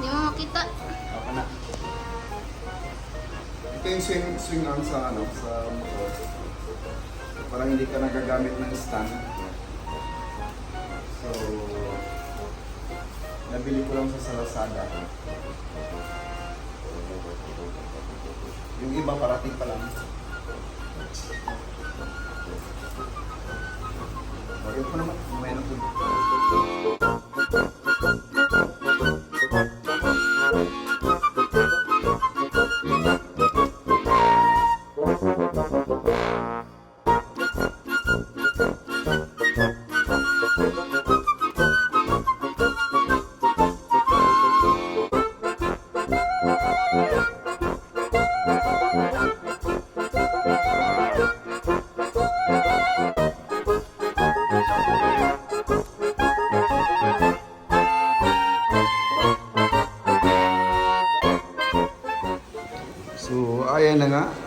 Hindi mo makita. Ako na. Ito yung swing, swing arm sa ano, sa motor. Parang hindi ka nagagamit ng stand. So, nabili ko lang sa Lazada. Yung iba parating pa lang. Bakit mo naman? Mamaya na.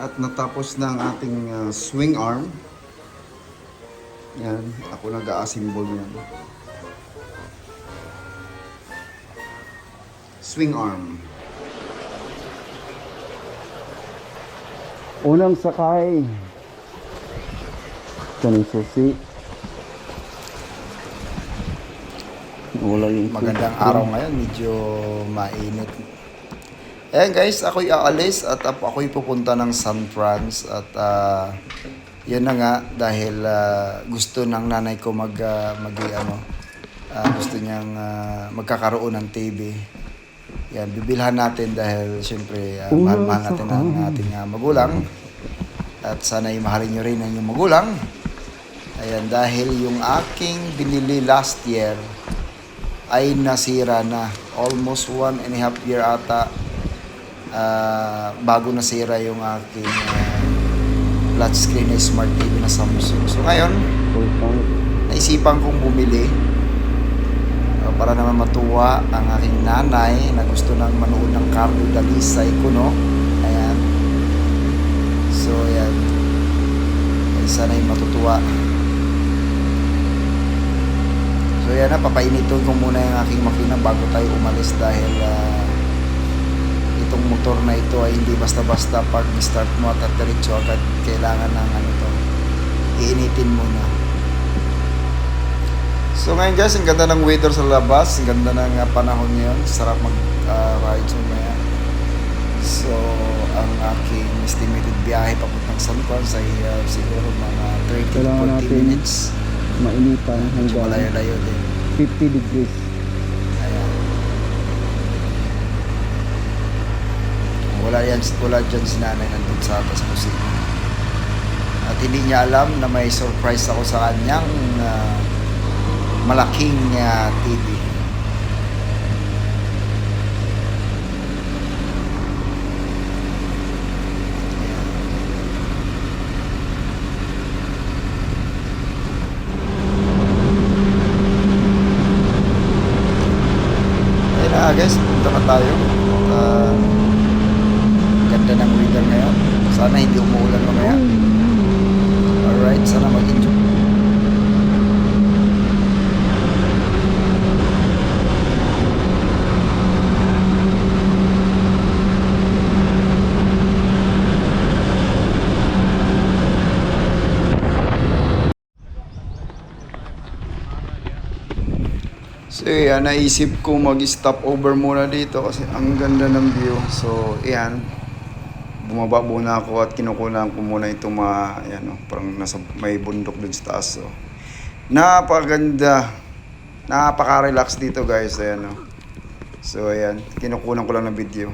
At natapos na ang ating uh, swing arm. Yan, ako nag-a-assemble yan. Swing arm. Unang sakay. Ito na susi. Wala yung Magandang araw ngayon, medyo mainit. Ayan guys, ako'y aalis at ako'y pupunta ng San Franz at ah, yun na nga dahil ah, gusto ng nanay ko mag, ah, mag ano, ah, gusto niyang ah, magkakaroon ng TV. Yan, bibilhan natin dahil syempre ah, mahal-mahal natin ang ating ah, magulang at sana'y mahalin niyo rin ang inyong magulang. Ayan, dahil yung aking binili last year ay nasira na. Almost one and a half year ata ah, bago nasira yung aking ah, flat screen na smart TV na Samsung. So ngayon, naisipan kong bumili ah, para naman matuwa ang aking nanay na gusto nang manood ng Carlo Dalisay ko, no? Ayan. So, ayan. Ay, sana'y matutuwa. So yan na, papainitin ko muna yung aking makina bago tayo umalis dahil ah, itong motor na ito ay hindi basta-basta pag start mo at diretso agad kailangan ng ano to, iinitin muna. So ngayon guys, ang ganda ng weather sa labas, ang ganda ng ah, panahon ngayon, sarap mag-ride uh, maya. So, ang aking estimated biyahe papuntang San Juan ay ah, siguro mga 30 to Kailangan 40 natin minutes. mainitan Medyo hanggang malayo-layo din. 50 degrees. Ayan. Wala yan, wala dyan si nanay nandun sa atas kusina. At hindi niya alam na may surprise ako sa kanyang ah, malaking ah, TV. Guys, punta na tayo. Ah, ganda ng weather ngayon. Sana hindi umuulan mamaya. Alright, sana mag-enjoy. So yan, naisip ko mag-stop over muna dito kasi ang ganda ng view. So yan, bumaba muna ako at kinukunan ko muna itong mga, yan, oh, parang nasa may bundok dun sa taas. So. Napakaganda. Napaka-relax dito guys. Ayan, oh. So ayan, kinukunan ko lang ng video.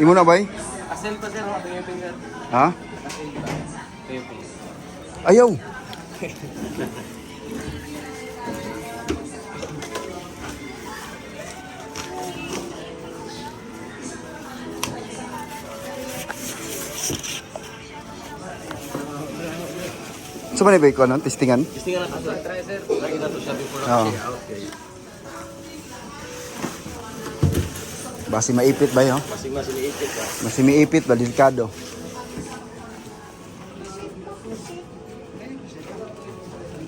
Imo na bay? Asel pa sir, mga tingin sir. Ha? Asel pa. Pepe. Ayaw. Sa so, ba ko ano? Testingan? Gusto nga na kasi try sir. Lagi na to siya before Oo. ako out. Okay. Basi maipit ba yun? Masing masing iipit ka. Mas miipit ba? Delikado.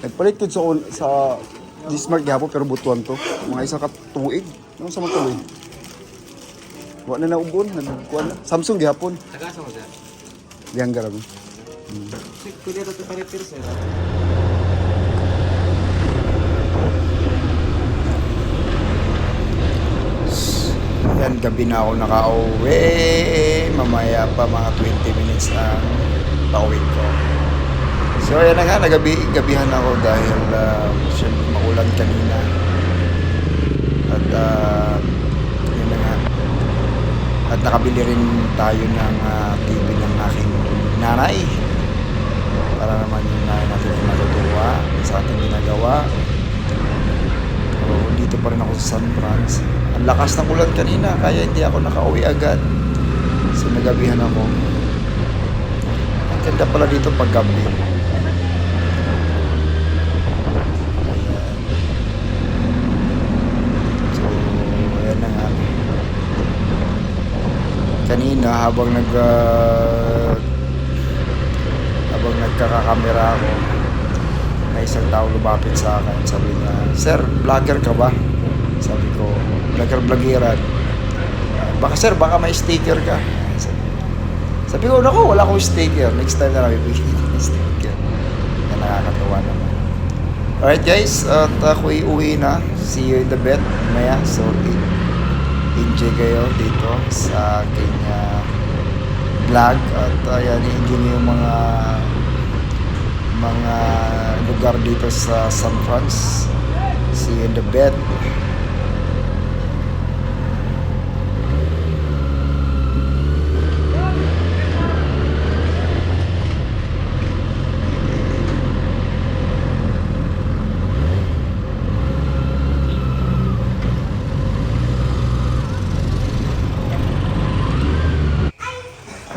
Nagpalit ko sa, sa Dismart gihapon pero butuan to. Mga isa ka tuig. Ano sa mga tuig? Wala na naubon. Nagkuhan na. Samsung gihapon. Tagasa mo sir. Diyang garami. Sir, kundi ito pa repair sir. Yan, gabi na ako nakauwi. Mamaya pa mga 20 minutes na pauwi ko. So, yan na nga, nagabi, gabihan ako dahil uh, syempre maulan kanina. At uh, yun na nga. At nakabili rin tayo ng uh, TV ng aking nanay. Para naman yung nanay natin ay natutuwa sa ating ginagawa. So, dito pa rin ako sa San Franz. Lakas ng ulan kanina, kaya hindi ako nakauwi agad. So, nagabihan ako. Ang ganda pala dito pag gabi. So, ayan na nga. Kanina, habang nag... ah, habang nagkakakamera ako, may isang tao lumapit sa akin. Sabi niya, Sir, vlogger ka ba? Sabi ko, vlogger-vlogeran. "Ah, baka sir, baka may sticker ka. Sabi, ko, naku, wala akong sticker. Next time na lang bibigyan ko ng sticker. Na nakakatawa naman. Alright guys, at ako'y uwi na. See you in the bed. Maya, so en- enjoy kayo dito sa aking ah, vlog. At ayan, enjoy niyo yung mga mga lugar dito sa San Franz. See you in the bed.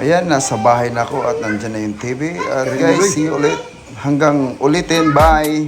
Ayan, nasa bahay na ako at nandyan na yung TV. At guys, see you ulit. Hanggang ulitin. Bye!